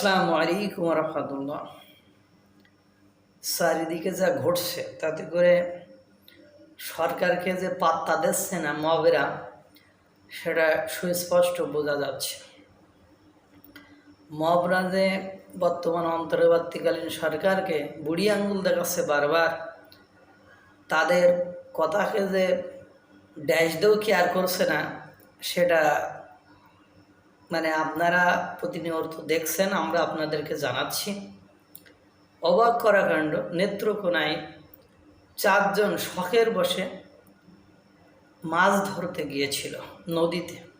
আসসালামু আলাইকুম রহমতুল্লাহ। চারিদিকে যা ঘটছে, তাতে করে সরকারকে যে পাত্তা দিচ্ছে না মবেরা সেটা সুস্পষ্ট বোঝা যাচ্ছে। মবরা যে বর্তমান অন্তর্বর্তীকালীন সরকারকে বুড়ি আঙ্গুল দেখাচ্ছে বারবার, তাদের কথাকে যে ড্যাশ দিয়েও কেয়ার করছে না, সেটা মানে আপনারা প্রতিনিয়ত দেখছেন, আমরা আপনাদেরকে জানাচ্ছি। অবাক করা কাণ্ড, নেত্রকোনায় চারজন শখের বসে মাছ ধরতে গিয়েছিল নদীতে।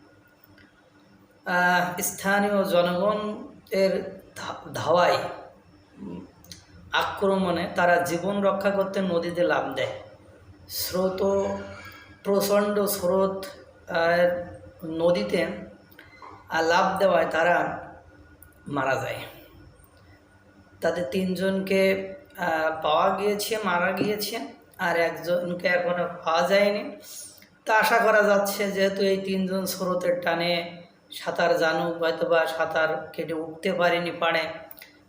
স্থানীয় জনগণ এর ধা- ধাওয়ায় আক্রমণে তারা জীবন রক্ষা করতে নদীতে লাভ দেয়। স্রোত, প্রচণ্ড স্রোত নদীতে আর লাভ দেওয়ায় তারা মারা যায়। তাদের তিনজনকে পাওয়া গিয়েছে, মারা গিয়েছে, আর একজনকে এখনও পাওয়া যায়নি। তা আশা করা যাচ্ছে যেহেতু এই তিনজন স্রোতের টানে সাঁতার জানুক হয়তো বা সাঁতার কেটে উঠতে পারেনি পাড়ে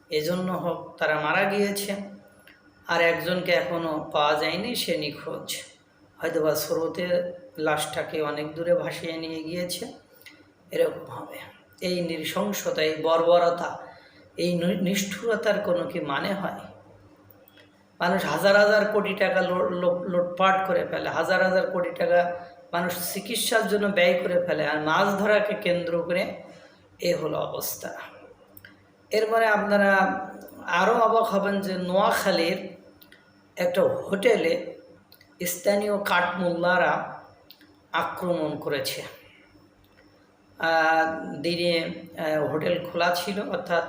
এজন্য হোক তারা মারা গিয়েছে। আর একজনকে এখনও পাওয়া যায়নি, সে নিখোঁজ। হয়তো বা স্রোতের লাশটাকে অনেক দূরে ভাসিয়ে নিয়ে গিয়েছে। এরকম হবে। এই নৃশংসতা, এই বর্বরতা, এই নিষ্ঠুরতার কোনো কি মানে হয়? মানুষ হাজার হাজার কোটি টাকা লো- লো- করে ফেলে, হাজার হাজার কোটি টাকা মানুষ চিকিৎসার জন্য ব্যয় করে ফেলে আর মাছ ধরাকে কেন্দ্র করে এ হলো অবস্থা। এরপরে আপনারা আরও অবাক হবেন যে নোয়াখালীর একটা হোটেলে স্থানীয় কাঠমোল্লারা আক্রমণ করেছে। দিনে হোটেল খোলা ছিল, অর্থাৎ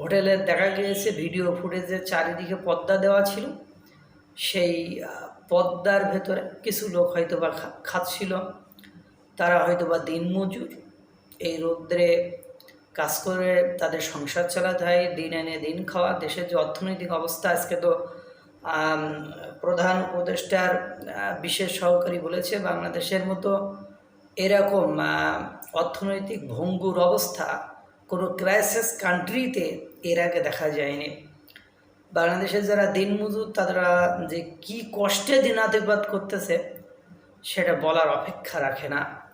হোটেলে দেখা গিয়েছে ভিডিও ফুটেজে চারিদিকে পর্দা দেওয়া ছিল। সেই পদ্মার ভেতরে কিছু লোক হয়তো বা খাচ্ছিল, তারা হয়তো বা দিনমজুর এই রৌদ্রে কাজ করে তাদের সংসার চালাতে হয়, দিন এনে দিন খাওয়া। দেশের যে অর্থনৈতিক অবস্থা, আজকে তো প্রধান উপদেষ্টার বিশেষ সহকারী বলেছে, বাংলাদেশের মতো এরকম অর্থনৈতিক ভঙ্গুর অবস্থা কোনো ক্রাইসিস কান্ট্রিতে এর আগে দেখা যায়নি। বাংলাদেশের যারা দিনমজুর তারা যে কি কষ্টে দিনাতিপাত করতেছে, সেটা বলার অপেক্ষা রাখে না।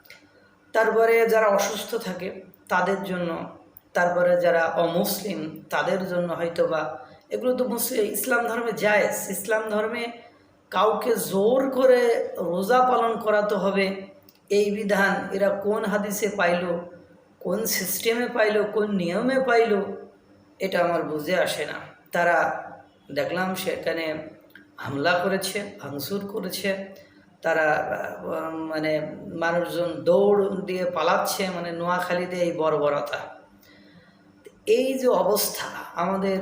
তারপরে যারা অসুস্থ থাকে, তাদের জন্য, তারপরে যারা অমুসলিম, তাদের জন্য হয়তো বা এগুলো তো মুসলিম ইসলাম ধর্মে জায়েজ। ইসলাম ধর্মে কাউকে জোর করে রোজা পালন করাতে হবে। এই বিধান এরা কোন হাদিসে পাইলো, কোন সিস্টেমে পাইলো, কোন নিয়মে পাইলো, এটা আমার বুঝে আসে না। তারা দেখলাম সেখানে হামলা করেছে, ভাঙচুর করেছে, তারা মানে মানুষজন দৌড় দিয়ে পালাচ্ছে মানে নোয়াখালীতে এই বর্বরতা। এই যে অবস্থা আমাদের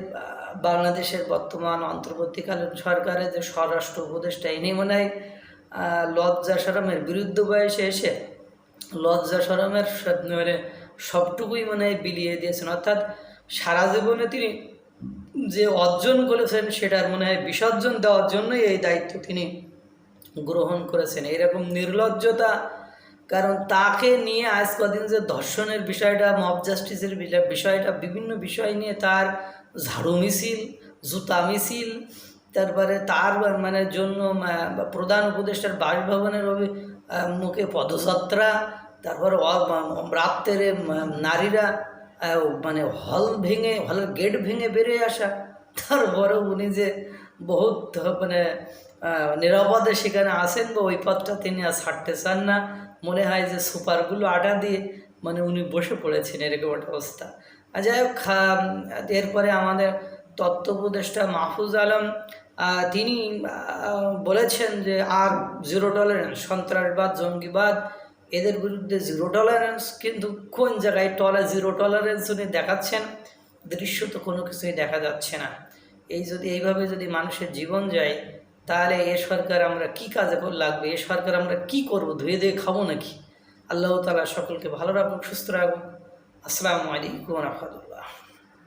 বাংলাদেশের বর্তমান অন্তর্বর্তীকালীন সরকারের যে স্বরাষ্ট্র উপদেষ্টা, ইনি মনে হয় লজ্জা সরমের বিরুদ্ধ বয়সে এসে লজ্জা সরমের মানে সবটুকুই মানে বিলিয়ে দিয়েছেন। অর্থাৎ সারা জীবনে তিনি যে অর্জন করেছেন, সেটার মনে হয় বিসর্জন দেওয়ার জন্যই এই দায়িত্ব তিনি গ্রহণ করেছেন। এরকম নির্লজ্জতা, কারণ তাকে নিয়ে আজ কদিন যে ধর্ষণের বিষয়টা, মব জাস্টিসের বিষয়টা, বিভিন্ন বিষয় নিয়ে তার ঝাড়ু মিছিল, জুতা মিছিল তারপরে তার মানে জন্য প্রধান উপদেষ্টার বাসভবনের মুখে পদযাত্রা, তারপর রাত্রে নারীরা মানে হল ভেঙে হলের গেট ভেঙে বেরিয়ে আসা। তারপরেও উনি যে বহুত মানে নিরাপদে সেখানে আসেন বা ওই পথটা তিনি আর ছাড়তে চান না। মনে হয় যে সুপারগুলো আটা দিয়ে মানে উনি বসে পড়েছেন, এরকম একটা অবস্থা। আর যাই হোক এরপরে আমাদের তত্ত্ব উপদেষ্টা মাহফুজ আলম তিনি বলেছেন যে আর জিরো টলারেন্স সন্ত্রাসবাদ, জঙ্গিবাদ, এদের বিরুদ্ধে জিরো টলারেন্স কিন্তু কোন জায়গায় টলা জিরো টলারেন্স উনি দেখাচ্ছেন, দৃশ্য তো কোনো কিছুই দেখা যাচ্ছে না। এই যদি, এইভাবে যদি মানুষের জীবন যায়, তাহলে এ সরকার আমরা কি কাজে লাগবে? এ সরকার আমরা কি করব? ধুয়ে ধুয়ে খাব নাকি? আল্লাহ তালা সকলকে ভালো রাখুক, সুস্থ রাখুক। আসসালামু আলাইকুম রহমতুল্লাহ।